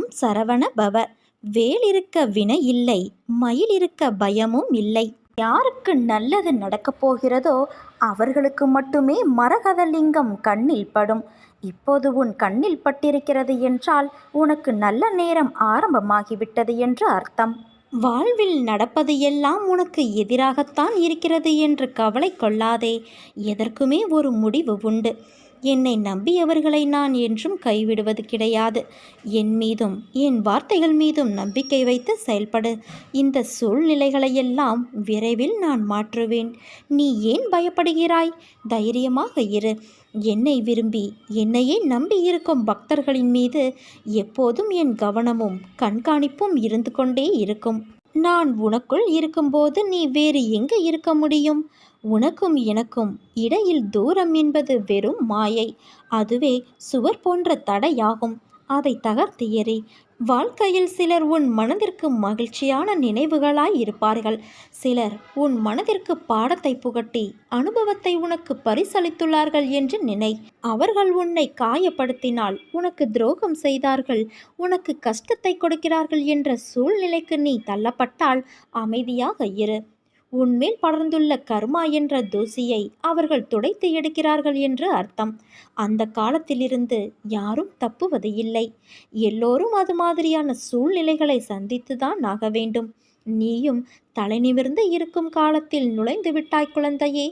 ஓம் சரவண பவ. வேல் இருக்க வினை இல்லை மயில் இருக்க பயமும் இல்லை. யாருக்கு நல்லது நடக்கப் போகிறதோ அவர்களுக்கு மட்டுமே மரகதலிங்கம் கண்ணில் படும். இப்போது உன் கண்ணில் பட்டிருக்கிறது என்றால் உனக்கு நல்ல நேரம் ஆரம்பமாகிவிட்டது என்று அர்த்தம். வாழ்வில் நடப்பது எல்லாம் உனக்கு எதிராகத்தான் இருக்கிறது என்று கவலை கொள்ளாதே. எதற்குமே ஒரு முடிவு உண்டு. என்னை நம்பியவர்களை நான் என்றும் கைவிடுவது கிடையாது. என் மீதும் என் வார்த்தைகள் மீதும் நம்பிக்கை வைத்து செயல்படு. இந்த சூழ்நிலைகளையெல்லாம் விரைவில் நான் மாற்றுவேன். நீ ஏன் பயப்படுகிறாய்? தைரியமாக இரு. என்னை விரும்பி என்னையே நம்பி இருக்கும் பக்தர்களின் மீது எப்போதும் என் கவனமும் கண்காணிப்பும் இருந்து கொண்டே இருக்கும். நான் உனக்குள் இருக்கும்போது நீ வேறு எங்கு இருக்க முடியும்? உனக்கும் எனக்கும் இடையில் தூரம் என்பது வெறும் மாயை. அதுவே சுவர் போன்ற தடையாகும். அதை தகர்த்து எறி வாழ்க்கையில் சிலர் உன் மனதிற்கு மகிழ்ச்சியான நினைவுகளாய் இருப்பார்கள். சிலர் உன் மனதிற்கு பாடத்தை புகட்டி அனுபவத்தை உனக்கு பரிசளித்துள்ளார்கள் என்று நினை. அவர்கள் உன்னை காயப்படுத்தினால் உனக்கு துரோகம் செய்தார்கள். உனக்கு கஷ்டத்தை கொடுக்கிறார்கள் என்ற சூழ்நிலைக்கு நீ தள்ளப்பட்டால் அமைதியாக இரு. உன்மேல் படர்ந்துள்ள கர்மா என்ற தூசியை அவர்கள் துடைத்து எடுக்கிறார்கள் என்று அர்த்தம். அந்த காலத்திலிருந்து யாரும் தப்புவது இல்லை. எல்லோரும் அது மாதிரியான சூழ்நிலைகளை சந்தித்துதான் ஆக வேண்டும். நீயும் தலை நிமிர்ந்து இருக்கும் காலத்தில் நுழைந்து விட்டாய் குழந்தையே.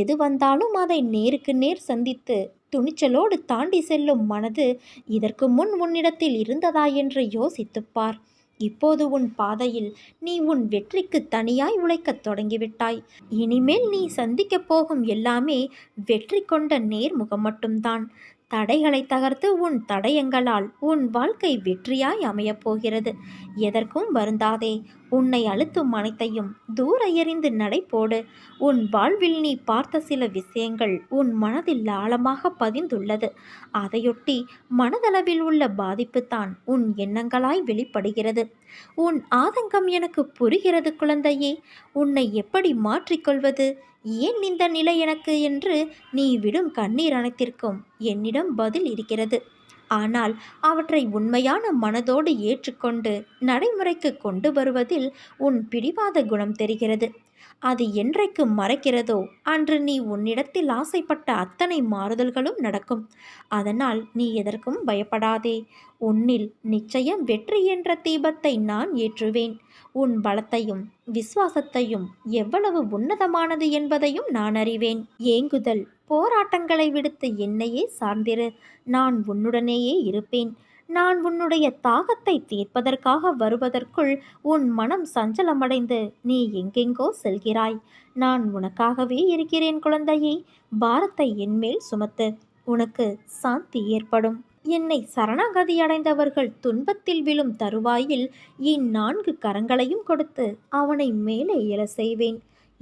எது வந்தாலும் அதை நேருக்கு நேர் சந்தித்து துணிச்சலோடு தாண்டி செல்லும் மனது இதற்கு முன் உன்னிடத்தில் இருந்ததா என்று யோசித்துப்பார் இப்போது உன் பாதையில் நீ உன் வெற்றிக்கு தனியாய் உழைக்கத் தொடங்கிவிட்டாய். இனிமேல் நீ சந்திக்கப் போகும் எல்லாமே வெற்றி கொண்ட நேர்முகம் மட்டும்தான். தடைகளை தகர்த்து உன் தடயங்களால் உன் வாழ்க்கை வெற்றியாய் அமையப் போகிறது. எதற்கும் வருந்தாதே. உன்னை அழுத்தும் அனைத்தையும் தூர எறிந்து நடைபோடு உன் வாழ்வில் நீ பார்த்த சில விஷயங்கள் உன் மனதில் ஆழமாக பதிந்துள்ளது. அதையொட்டி மனதளவில் உள்ள பாதிப்பு தான் உன் எண்ணங்களாய் வெளிப்படுகிறது. உன் ஆதங்கம் எனக்கு புரிகிறது குழந்தையே. உன்னை எப்படி மாற்றிக்கொள்வது? ஏன் இந்த நிலை எனக்கு? என்று நீ விடும் கண்ணீர் அனைத்திற்கும் என்னிடம் பதில் இருக்கிறது. ஆனால் அவற்றை உண்மையான மனதோடு ஏற்றுக்கொண்டு நடைமுறைக்கு கொண்டு வருவதில் உன் பிடிவாத குணம் தெரிகிறது. அது என்றைக்கு மறைக்கிறதோ அன்று நீ உன்னிடத்தில் ஆசைப்பட்ட அத்தனை மாறுதல்களும் நடக்கும். அதனால் நீ எதற்கும் பயப்படாதே. உன்னில் நிச்சயம் வெற்றி என்ற தீபத்தை நான் ஏற்றுவேன். உன் பலத்தையும் விசுவாசத்தையும் எவ்வளவு உன்னதமானது என்பதையும் நான் அறிவேன். ஏங்குதல். போராட்டங்களை விடுத்து என்னையே சார்ந்திரு. நான் உன்னுடனேயே இருப்பேன். நான் உன்னுடைய தாகத்தை தீர்ப்பதற்காக வருவதற்குள் உன் மனம் சஞ்சலமடைந்து நீ எங்கெங்கோ செல்கிறாய். நான் உனக்காகவே இருக்கிறேன் குழந்தையே. பாரத்தை என்மேல் சுமத்து. உனக்கு சாந்தி ஏற்படும். என்னை சரணாகதி அடைந்தவர்கள் துன்பத்தில் விழும் தருவாயில் என் நான்கு கரங்களையும் கொடுத்து அவனை மேலே எழ செய்வேன்.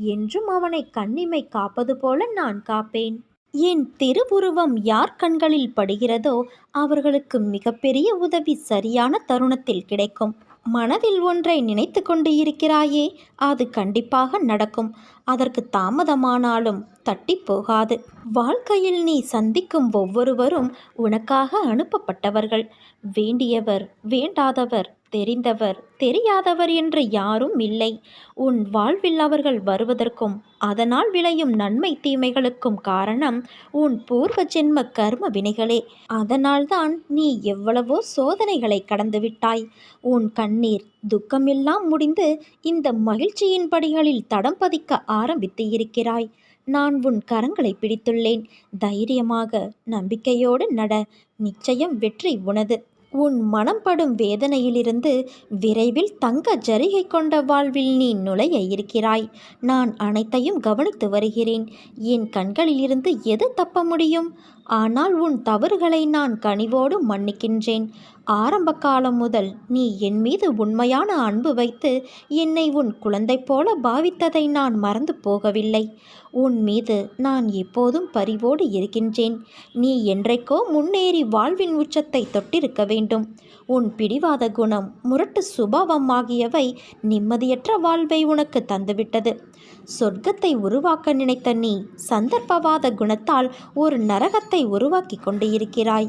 என்றும் அவனை கண்ணிமை காப்பது போல நான் காப்பேன். என் திருவுருவம் யார் கண்களில் படுகிறதோ அவர்களுக்கு மிகப்பெரிய உதவி சரியான தருணத்தில் கிடைக்கும். மனதில் ஒன்றை நினைத்து கொண்டு இருக்கிறாயே அது கண்டிப்பாக நடக்கும். அதற்கு தாமதமானாலும் தட்டி போகாது. வாழ்க்கையில் நீ சந்திக்கும் ஒவ்வொருவரும் உனக்காக அனுப்பப்பட்டவர்கள். வேண்டியவர் வேண்டாதவர் தெரிந்தவர் தெரியாதவர் என்று யாரும் இல்லை. உன் வாழ்வில் அவர்கள் வருவதற்கும் அதனால் விளையும் நன்மை தீமைகளுக்கும் காரணம் உன் பூர்வ ஜென்ம கர்ம வினைகளே. அதனால்தான் நீ எவ்வளவோ சோதனைகளை கடந்துவிட்டாய். உன் கண்ணீர் துக்கமெல்லாம் முடிந்து இந்த மகிழ்ச்சியின் படிகளில் தடம் பதிக்க ஆரம்பித்து இருக்கிறாய். நான் உன் கரங்களை பிடித்துள்ளேன். தைரியமாக நம்பிக்கையோடு நட. நிச்சயம் வெற்றி உனது. உன் மனம் படும் வேதனையிலிருந்து விரைவில் தங்க ஜரிகை கொண்ட வாழ்வில் நீ நுழைய இருக்கிறாய். நான் அனைத்தையும் கவனித்து வருகிறேன். என் கண்களிலிருந்து எது தப்ப முடியும்? ஆனால் உன் தவறுகளை நான் கனிவோடு மன்னிக்கின்றேன். ஆரம்ப காலம் முதல் நீ என் மீது உண்மையான அன்பு வைத்து என்னை உன் குழந்தை போல பாவித்ததை நான் மறந்து போகவில்லை. உன் மீது நான் எப்போதும் பரிவோடு இருக்கின்றேன். நீ என்றைக்கோ முன்னேறி வாழ்வின் உச்சத்தை தொட்டிருக்க வேண்டும். உன் பிடிவாத குணம் முரட்டு சுபாவம் ஆகியவை நிம்மதியற்ற வாழ்வை உனக்கு தந்துவிட்டது. சொர்க்கத்தை உருவாக்க நினைத்த நீ சந்தர்ப்பவாத குணத்தால் ஒரு நரகத்தை உலகத்தை உருவாக்கி கொண்டு இருக்கிறாய்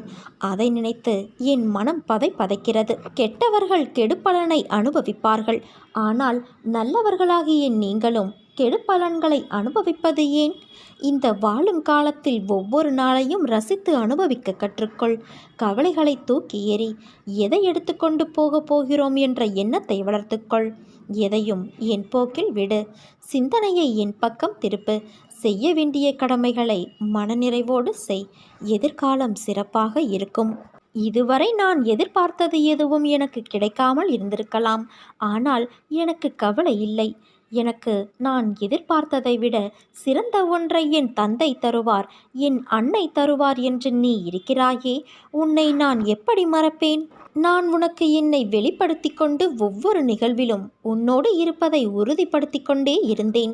அதை நினைத்து என் மனம் பதை பதைக்கிறது கெட்டவர்கள் கெடுப்பலனை அனுபவிப்பார்கள். ஆனால் நல்லவர்களாகிய நீங்களும் கெடுப்பலன்களை அனுபவிப்பது ஏன்? இந்த வாழும் காலத்தில் ஒவ்வொரு நாளையும் ரசித்து அனுபவிக்க கற்றுக்கொள். கவலைகளை தூக்கி எறி எதை எடுத்துக்கொண்டு போக போகிறோம் என்ற எண்ணத்தை வளர்த்துக்கொள். எதையும் என் போக்கில் விடு. சிந்தனையை என் பக்கம் திருப்பு. செய்ய வேண்டிய கடமைகளை மனநிறைவோடு செய். எதிர்காலம் சிறப்பாக இருக்கும். இதுவரை நான் எதிர்பார்த்தது எதுவும் எனக்கு கிடைக்காமல் இருந்திருக்கலாம். ஆனால் எனக்கு கவலை இல்லை. எனக்கு நான் எதிர்பார்த்ததை விட சிறந்த ஒன்றை என் தந்தை தருவார் என் அன்னை தருவார் என்று நீ இருக்கிறாயே. உன்னை நான் எப்படி மறப்பேன்? நான் உனக்கு என்னை வெளிப்படுத்தி கொண்டு ஒவ்வொரு நிகழ்விலும் உன்னோடு இருப்பதை உறுதிப்படுத்தி கொண்டே இருந்தேன்.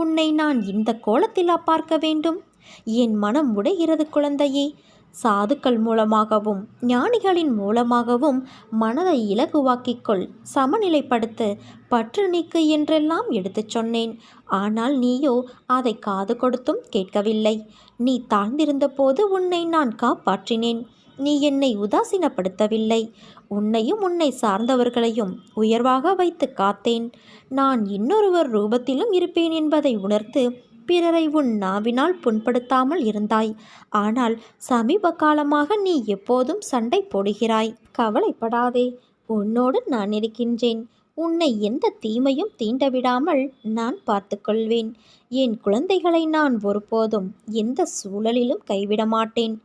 உன்னை நான் இந்த கோலத்திலா பார்க்க வேண்டும்? என் மனம் உடைகிறது குழந்தையே. சாதுக்கள் மூலமாகவும் ஞானிகளின் மூலமாகவும் மனதை இலகுவாக்கிக்கொள். சமநிலைப்படுத்து. பற்று நீக்கு என்றெல்லாம் எடுத்துச் சொன்னேன். ஆனால் நீயோ அதை காது கொடுத்தும் கேட்கவில்லை. நீ தாழ்ந்திருந்த போது உன்னை நான் காப்பாற்றினேன். நீ என்னை உதாசீனப்படுத்தவில்லை. உன்னையும் உன்னை சார்ந்தவர்களையும் உயர்வாக வைத்து காத்தேன். நான் இன்னொருவர் ரூபத்திலும் இருப்பேன் என்பதை உணர்த்து பிறரை உன் நாவினால் புண்படுத்தாமல் இருந்தாய். ஆனால் சமீப காலமாக நீ எப்போதும் சண்டை போடுகிறாய். கவலைப்படாதே. உன்னோடு நான் இருக்கின்றேன். உன்னை எந்த தீமையும் தீண்டவிடாமல் நான் பார்த்துக்கொள்வேன். என் குழந்தைகளை நான் ஒருபோதும் எந்த சூழலிலும் கைவிட மாட்டேன்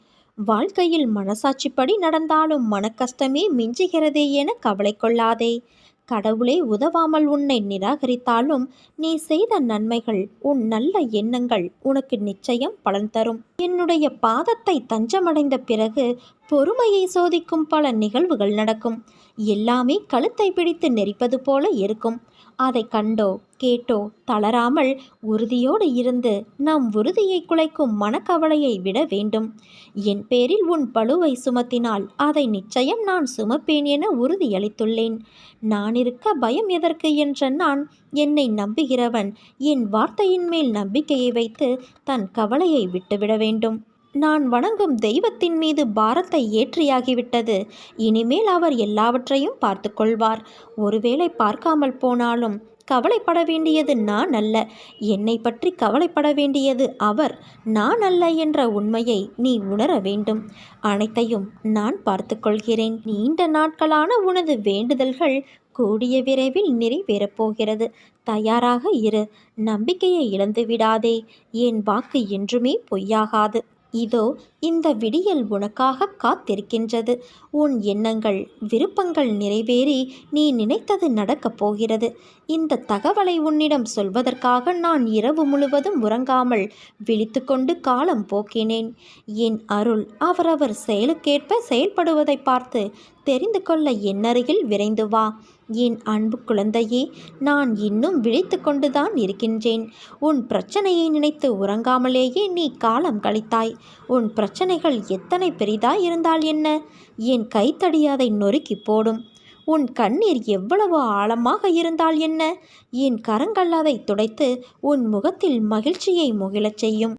வாழ்க்கையில் மனசாட்சிப்படி நடந்தாலும் மனக்கஷ்டமே மிஞ்சுகிறதே என கவலை கொள்ளாதே கடவுளே உதவாமல் உன்னை நிராகரித்தாலும் நீ செய்த நன்மைகள் உன் நல்ல எண்ணங்கள் உனக்கு நிச்சயம் பலன் தரும். என்னுடைய பாதத்தை தஞ்சமடைந்த பிறகு பொறுமையை சோதிக்கும் பல நிகழ்வுகள் நடக்கும். எல்லாமே கழுத்தை பிடித்து நெரிப்பது போல இருக்கும். அதை கண்டோ கேட்டோ தளராமல் உறுதியோடு இருந்து நம் உறுதியை குலைக்கும் மனக்கவலையை விட வேண்டும். என் பேரில் உன் பழுவை சுமத்தினால் அதை நிச்சயம் நான் சுமப்பேன் என உறுதியளித்துள்ளேன். நான் இருக்க பயம் எதற்கு என்ற நான் என்னை நம்புகிறவன் என் வார்த்தையின் மேல் நம்பிக்கையை வைத்து தன் கவலையை விட்டுவிட வேண்டும். நான் வணங்கும் தெய்வத்தின் மீது பாரத்தை ஏற்றியாகிவிட்டது. இனிமேல் அவர் எல்லாவற்றையும் பார்த்து கொள்வார் ஒருவேளை பார்க்காமல் போனாலும் கவலைப்பட வேண்டியது நான் அல்ல. என்னை பற்றி கவலைப்பட வேண்டியது அவர். நான் அல்ல என்ற உண்மையை நீ உணர வேண்டும். அனைத்தையும் நான் பார்த்து கொள்கிறேன் நீண்ட நாட்களான உனது வேண்டுதல்கள் கூடிய விரைவில் நிறைவேறப் போகிறது. தயாராக இரு. நம்பிக்கையை இழந்து விடாதே என் வாக்கு என்றுமே பொய்யாகாது. இதோ இந்த விடியல் உனக்காக காத்திருக்கின்றது. உன் எண்ணங்கள் விருப்பங்கள் நிறைவேறி நீ நினைத்தது நடக்கப் போகிறது. இந்த தகவலை உன்னிடம் சொல்வதற்காக நான் இரவு முழுவதும் உறங்காமல் விழித்து கொண்டு காலம் போக்கினேன். என் அருள் அவரவர் செயலுக்கேற்ப செயல்படுவதை பார்த்து தெரிந்து கொள்ள என்னருகில் விரைந்து வா. என் அன்பு குழந்தையே நான் இன்னும் விழித்து கொண்டுதான் இருக்கின்றேன். உன் பிரச்சனையை நினைத்து உறங்காமலேயே நீ காலம் கழித்தாய். உன் பிரச்சனைகள் எத்தனை பெரிதாய் இருந்தால் என்ன? என் கைத்தடி அதை நொறுக்கி போடும். உன் கண்ணீர் எவ்வளவு ஆழமாக இருந்தால் என்ன? என் கரங்கள் அதை துடைத்து உன் முகத்தில் மகிழ்ச்சியை முகிழச் செய்யும்.